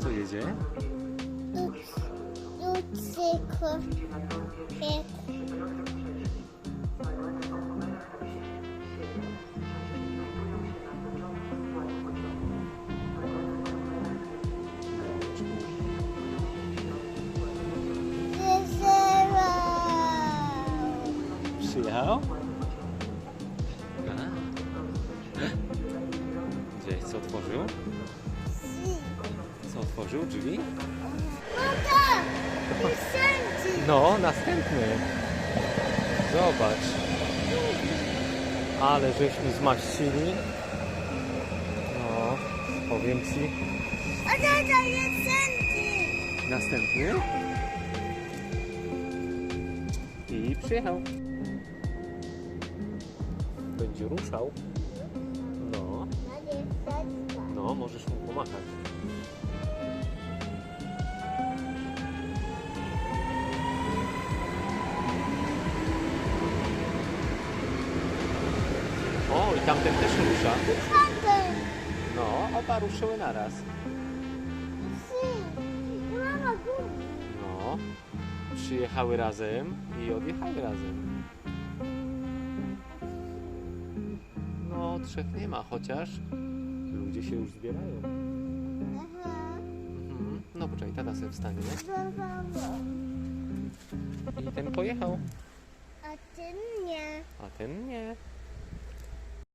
Co jedzie? Jucyko. Przyjechał? Gdzie? Co otworzył? Co otworzył? Drzwi? Mata! Piosenki! No, następny. Zobacz. Ale żeśmy zmaścili. No, powiem ci. A tata piosenki! Następny. I przyjechał. Będzie ruszał. No, możesz mu pomachać. O, i tamten też rusza. No, oba ruszyły naraz. No, przyjechały razem i odjechały razem. No, trzech nie ma, chociaż się już zbierają. Mhm. No poczekaj, tata sobie wstanie. I ten pojechał, A ty nie. a ten nie.